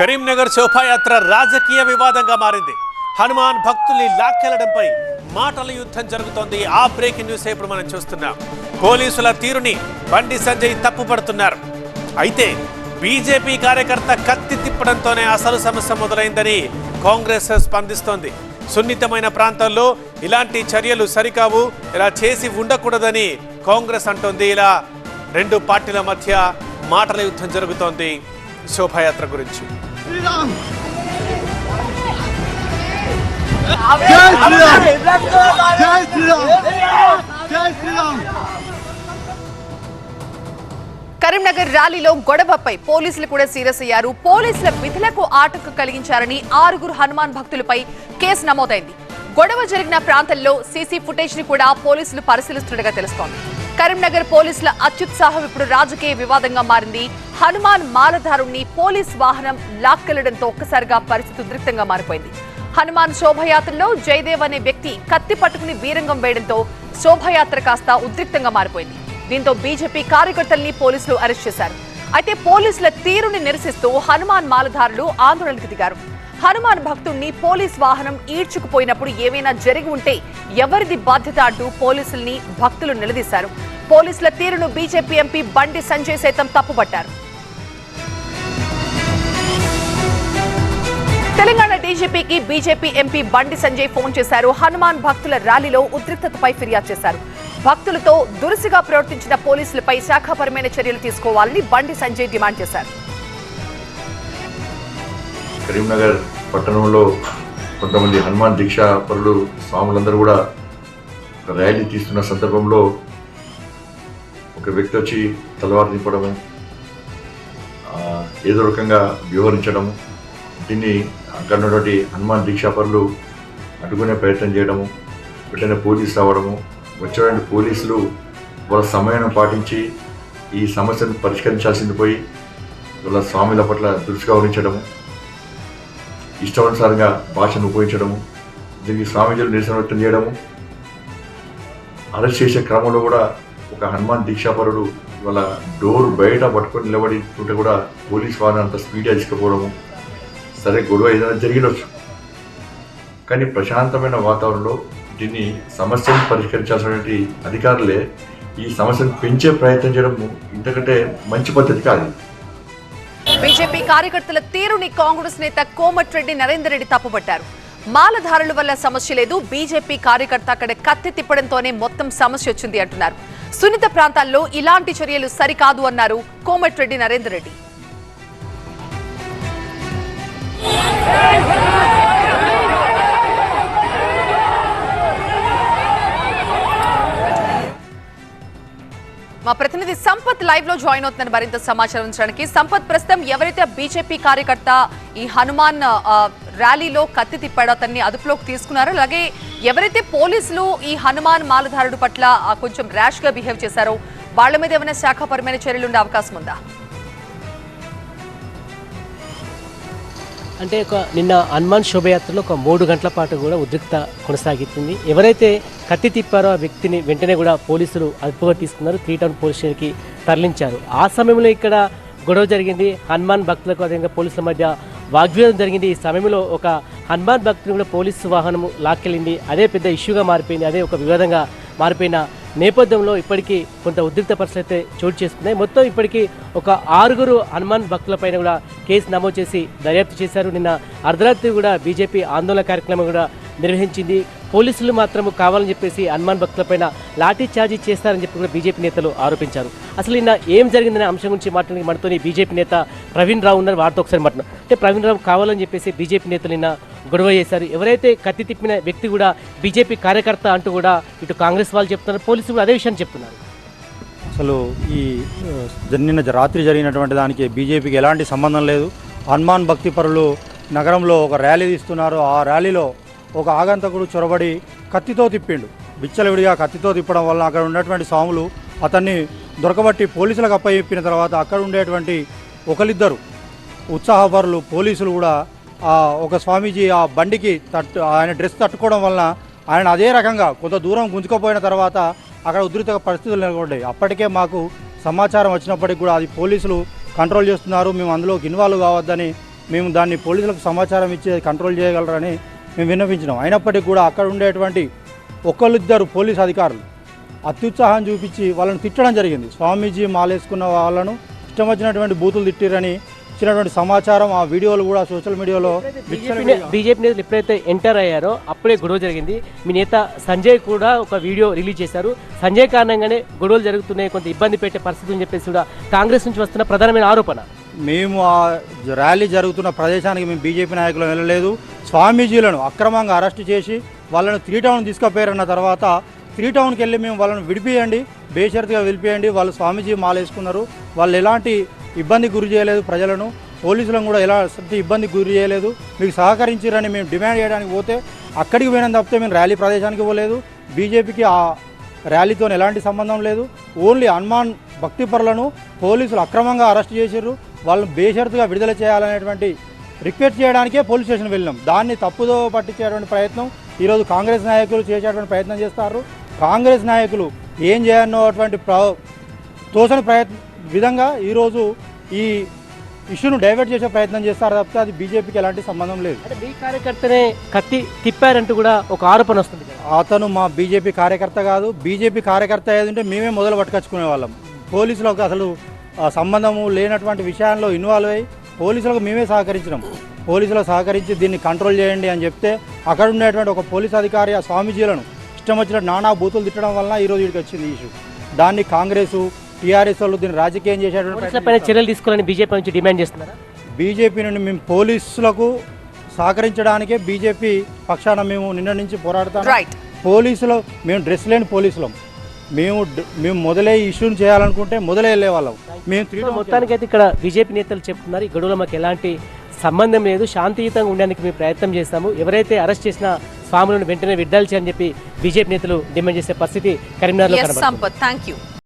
కరీంనగర్ శోభాయాత్ర రాజకీయ వివాదంగా మారింది. హనుమాన్ భక్తుల్ని లాక్కెళ్ళడంపై మాటల యుద్ధం జరుగుతోంది. ఆ బ్రేకింగ్ న్యూస్ ఇప్పుడు మనం చూస్తున్నాం. పోలీసుల తీరుని బండి సంజయ్ తప్పుపడుతున్నారు. అయితే బీజేపీ కార్యకర్త కత్తి తిప్పడంతోనే అసలు సమస్య మొదలైందని కాంగ్రెస్ స్పందిస్తోంది. సున్నితమైన ప్రాంతాల్లో ఇలాంటి చర్యలు సరికావు ఇలా చేసి ఉండకూడదని కాంగ్రెస్ అంటోంది. ఇలా రెండు పార్టీల మధ్య మాటల యుద్ధం జరుగుతోంది శోభాయాత్ర గురించి. శ్రీరామ్! జై శ్రీరామ్! జై శ్రీరామ్! జై శ్రీరామ్! కరీంనగర్ ర్యాలీలో గొడవపై పోలీసులు కూడా సీరియస్ అయ్యారు. పోలీసుల విధులకు ఆటంకం కలిగించారని ఆరుగురు హనుమాన్ భక్తులపై కేసు నమోదైంది. గొడవ జరిగిన ప్రాంతంలో సీసీ ఫుటేజ్ని కూడా పోలీసులు పరిశీలిస్తున్నట్టుగా తెలుస్తోంది. కరీంనగర్ పోలీసుల అత్యుత్సాహం ఇప్పుడు రాజకీయ వివాదంగా మారింది. హనుమాన్ మాలధారుణ్ణి పోలీస్ వాహనం లాక్కెళ్ళడంతో ఒక్కసారిగా పరిస్థితి ఉద్రిక్తంగా మారిపోయింది. హనుమాన్ శోభయాత్రలో జయదేవ్ అనే వ్యక్తి కత్తి పట్టుకుని వీరంగం వేయడంతో శోభయాత్ర కాస్త ఉద్రిక్తంగా మారిపోయింది. దీంతో బీజేపీ కార్యకర్తల్ని పోలీసులు అరెస్ట్ చేశారు. అయితే పోలీసుల తీరుని నిరసిస్తూ హనుమాన్ మాలధారులు ఆందోళనకు దిగారు. హనుమాన్ భక్తుణ్ణి పోలీస్ వాహనం ఈడ్చుకుపోయినప్పుడు ఏవైనా జరిగి ఉంటే ఎవరిది బాధ్యత అంటూ పోలీసుల్ని భక్తులు నిలదీశారు. పోలీసుల తీరును బీజేపీ ఎంపీ బండి సంజయ్ సైతం తప్పుపట్టారు. Telangana డీజీపీకి BJP MP Bandi Sanjay phone చేశారు. హనుమాన్ భక్తుల ర్యాలీలో ఉద్రిక్తతపై ఫిర్యాదు చేశారు. భక్తులతో దురుసుగా ప్రవర్తించిన పోలీసులపై శాఖాపరమైన చర్యలు తీసుకోవాలని బండి సంజయ్ డిమాండ్ చేశారు. కరీంనగర్ పట్టణంలో కొంతమంది హనుమాన్ దీక్షా పరులు స్వాములందరూ కూడా ఒక ర్యాలీ తీస్తున్న సందర్భంలో ఒక వ్యక్తి వచ్చి తలవారు నింపడము ఏదో రకంగా వ్యవహరించడము దీన్ని అక్కడ ఉన్నటువంటి హనుమాన్ దీక్షాపరులు అడ్డుకునే ప్రయత్నం చేయడము వెంటనే పోలీసు రావడము వచ్చేటువంటి పోలీసులు వాళ్ళ సమయాన్ని పాటించి ఈ సమస్యను పరిష్కరించాల్సింది పోయి వాళ్ళ స్వామిల పట్ల దురుసుగా వహించడము ఇష్టానుసారంగా భాషను ఉపయోగించడము దీనికి స్వామీజీలు నిరసన వ్యక్తం చేయడము. అరెస్ట్ చేసే క్రమంలో కూడా ఒక హనుమాన్ దీక్షాపరుడు వాళ్ళ డోర్ బయట పట్టుకొని నిలబడి ఉంటే కూడా పోలీస్ వారిని అంత స్పీడ్గా తీసుకుపోవడము. సరే గొడవ ఏదైనా జరిగినచ్చు. కానీ ప్రశాంతమైన వాతావరణంలో దీన్ని సమస్యను పరిష్కరించాల్సినటువంటి అధికారులే ఈ సమస్యను పెంచే ప్రయత్నం చేయడం ఇంతకంటే మంచి పద్ధతి కాదు. బీజేపీ కార్యకర్తల తీరుని కాంగ్రెస్ నేత కోమటిరెడ్డి నరేందర్ రెడ్డి తప్పుపట్టారు. మాలధారుల వల్ల సమస్య లేదు బీజేపీ కార్యకర్త అక్కడ కత్తి తిప్పడంతోనే మొత్తం సమస్య వచ్చింది అంటున్నారు. సున్నిత ప్రాంతాల్లో ఇలాంటి చర్యలు సరికాదు అన్నారు కోమటిరెడ్డి నరేందర్ రెడ్డి. మా ప్రతినిధి సంపత్ లైవ్లో జాయిన్ అవుతున్నారు మరింత సమాచారం ఉంచడానికి సంపత్ ప్రస్తుతం ఎవరైతే బీజేపీ కార్యకర్త ఈ హనుమాన్ ర్యాలీలో కత్తి తిప్పాడో అతన్ని అదుపులోకి తీసుకున్నారో అలాగే ఎవరైతే పోలీసులు ఈ హనుమాన్ మాలధారుడు పట్ల ఆ, కొంచెం ర్యాష్గా బిహేవ్ చేశారో వాళ్ళ మీద ఏమైనా శాఖాపరమైన చర్యలు ఉండే అవకాశం ఉందా? అంటే ఒక నిన్న హనుమాన్ శోభయాత్రలో ఒక మూడు గంటల పాటు కూడా ఉద్రిక్త కొనసాగుతుంది. ఎవరైతే కత్తి తిప్పారో ఆ వ్యక్తిని వెంటనే కూడా పోలీసులు అదుపుగా తీసుకున్నారు. త్రీ టౌన్ పోలీస్ స్టేషన్కి తరలించారు. ఆ సమయంలో ఇక్కడ గొడవ జరిగింది. హనుమాన్ భక్తులకు అదేవిధంగా పోలీసుల మధ్య వాగ్వేదం జరిగింది. ఈ సమయంలో ఒక హనుమాన్ భక్తుని కూడా పోలీసు వాహనం లాక్కెళ్ళింది. అదే పెద్ద ఇష్యూగా మారిపోయింది. అదే ఒక వివాదంగా మారిపోయిన నేపథ్యంలో ఇప్పటికీ కొంత ఉద్రిక్త పరిస్థితి అయితే చోటు చేసుకున్నాయి. మొత్తం ఇప్పటికీ ఒక ఆరుగురు హనుమాన్ భక్తులపైన కూడా కేసు నమోదు చేసి దర్యాప్తు చేశారు. నిన్న అర్ధరాత్రి కూడా బీజేపీ ఆందోళన కార్యక్రమం కూడా నిర్వహించింది. పోలీసులు మాత్రం కావాలని చెప్పేసి హనుమాన్ భక్తులపైన లాఠీ చార్జీ చేస్తారని చెప్పి కూడా బీజేపీ నేతలు ఆరోపించారు. అసలు నిన్న ఏం జరిగిందనే అంశం గురించి మాట్లాడి మనతోని బీజేపీ నేత ప్రవీణ్ రావు ఉన్నారు. వారితో ఒకసారి మాట్లాడు. అంటే ప్రవీణ్ రావు కావాలని చెప్పేసి బీజేపీ నేతలు నిన్న గొడవ చేశారు. ఎవరైతే కత్తి తిప్పిన వ్యక్తి కూడా బీజేపీ కార్యకర్త అంటూ కూడా ఇటు కాంగ్రెస్ వాళ్ళు చెప్తున్నారు పోలీసులు కూడా అదే విషయాన్ని చెప్తున్నారు. అసలు ఈ నిన్న రాత్రి జరిగినటువంటి దానికి బీజేపీకి ఎలాంటి సంబంధం లేదు. హనుమాన్ భక్తి పరులు నగరంలో ఒక ర్యాలీ తీస్తున్నారు. ఆ ర్యాలీలో ఒక ఆగంతకుడు చొరబడి కత్తితో తిప్పిండు. బిచ్చలవిడిగా కత్తితో తిప్పడం వల్ల అక్కడ ఉన్నటువంటి స్వాములు అతన్ని దొరకబట్టి పోలీసులకు అప్పయిప్పిన తర్వాత అక్కడ ఉండేటువంటి ఒకరిద్దరు ఉత్సాహపరులు పోలీసులు కూడా ఒక స్వామీజీ ఆ బండికి తట్టు ఆయన డ్రెస్ తట్టుకోవడం వలన ఆయన అదే రకంగా కొంత దూరం గుంజుకుపోయిన తర్వాత అక్కడ ఉధృత పరిస్థితులు నెలకొన్నాయి. అప్పటికే మాకు సమాచారం వచ్చినప్పటికి కూడా అది పోలీసులు కంట్రోల్ చేస్తున్నారు. మేము అందులోకి ఇన్వాల్వ్ కావద్దని మేము దాన్ని పోలీసులకు సమాచారం ఇచ్చి కంట్రోల్ చేయగలరని మేము విన్నవించినాం. అయినప్పటికీ కూడా అక్కడ ఉండేటువంటి ఒకళ్ళిద్దరు పోలీస్ అధికారులు అత్యుత్సాహం చూపించి వాళ్ళని తిట్టడం జరిగింది. స్వామీజీ మాలేసుకున్న వాళ్ళను ఇష్టం వచ్చినటువంటి బూతులు తిట్టిరని ఇచ్చినటువంటి సమాచారం ఆ వీడియోలు కూడా సోషల్ మీడియాలో బీజేపీ నేతలు ఎప్పుడైతే ఎంటర్ అయ్యారో అప్పుడే గొడవ జరిగింది. మీ నేత సంజయ్ కూడా ఒక వీడియో రిలీజ్ చేశారు. సంజయ్ కారణంగానే గొడవలు జరుగుతున్నాయి కొంత ఇబ్బంది పెట్టే పరిస్థితి అని చెప్పేసి కూడా కాంగ్రెస్ నుంచి వస్తున్న ప్రధానమైన ఆరోపణ. మేము ఆ ర్యాలీ జరుగుతున్న ప్రదేశానికి మేము బీజేపీ నాయకులు వెళ్ళలేదు. స్వామీజీలను అక్రమంగా అరెస్ట్ చేసి వాళ్ళను త్రీ టౌన్ తీసుకుపోయారన్న తర్వాత త్రీ టౌన్కి వెళ్ళి మేము వాళ్ళని విడిపియండి బేషరతుగా విడిపియండి వాళ్ళు స్వామీజీ మాలేసుకున్నారు. వాళ్ళు ఎలాంటి ఇబ్బంది గురి చేయలేదు ప్రజలను. పోలీసులను కూడా ఎలాంటి ఇబ్బంది గురి చేయలేదు. మీకు సహకరించారని మేము డిమాండ్ చేయడానికి పోతే అక్కడికి పోయినా తప్పితే మేము ర్యాలీ ప్రదేశానికి పోలేదు. బీజేపీకి ఆ ర్యాలీతో ఎలాంటి సంబంధం లేదు. ఓన్లీ హనుమాన్ భక్తిపరులను పోలీసులు అక్రమంగా అరెస్ట్ చేశారు వాళ్ళని బేషరతుగా విడుదల చేయాలనేటువంటి రిక్వెస్ట్ చేయడానికే పోలీస్ స్టేషన్ వెళ్ళినాం. దాన్ని తప్పుదో పట్టించేటువంటి ప్రయత్నం ఈరోజు కాంగ్రెస్ నాయకులు చేసేటువంటి ప్రయత్నం చేస్తారు. కాంగ్రెస్ నాయకులు ఏం చేయనటువంటి ప్ర తోసని ప్రయత్నం విధంగా ఈరోజు ఈ ఇష్యూను డైవర్ట్ చేసే ప్రయత్నం చేస్తారు తప్పితే అది బీజేపీకి ఎలాంటి సంబంధం లేదు. అంటే మీ కార్యకర్తనే కత్తి తిప్పారంటూ కూడా ఒక ఆరోపణ వస్తుంది అతను మా బీజేపీ కార్యకర్త కాదు బీజేపీ కార్యకర్త ఏదంటే మేమే మొదలు పట్టుకొచ్చుకునే వాళ్ళం. పోలీసులకు అసలు సంబంధము లేనటువంటి విషయాల్లో ఇన్వాల్వ్ అయ్యి పోలీసులకు మేమే సహకరించినాం. పోలీసులకు సహకరించి దీన్ని కంట్రోల్ చేయండి అని చెప్తే అక్కడ ఉండేటువంటి ఒక పోలీస్ అధికారి ఆ స్వామీజీలను ఇష్టం వచ్చిన నానా బూతులు తిట్టడం వలన ఈరోజు వీడికి వచ్చింది ఇష్యూ దాన్ని కాంగ్రెస్ టీఆర్ఎస్ వాళ్ళు దీన్ని రాజకీయం చేసేటువంటి చర్యలు తీసుకోవాలని బీజేపీ నుంచి డిమాండ్ చేస్తున్నారా? బీజేపీ నుండి మేము పోలీసులకు సహకరించడానికే బీజేపీ పక్షాన మేము నిన్న నుంచి పోరాడుతాం. రైట్ పోలీసులు మేము డ్రెస్ లేని పోలీసులం. మేము మేము మొదలే ఇష్యూని చేయాలనుకుంటే మొదలే వెళ్ళే వాళ్ళం. మేము సో మొత్తానికైతే ఇక్కడ బీజేపీ నేతలు చెప్తున్నారు ఈ గొడవలో మాకు ఎలాంటి సంబంధం లేదు శాంతియుతంగా ఉండడానికి మేము ప్రయత్నం చేస్తాము. ఎవరైతే అరెస్ట్ చేసిన స్వాములను వెంటనే విడుదల చేయని చెప్పి బీజేపీ నేతలు డిమాండ్ చేసే పరిస్థితి కరీంనగర్లో సంపత్ థ్యాంక్ యూ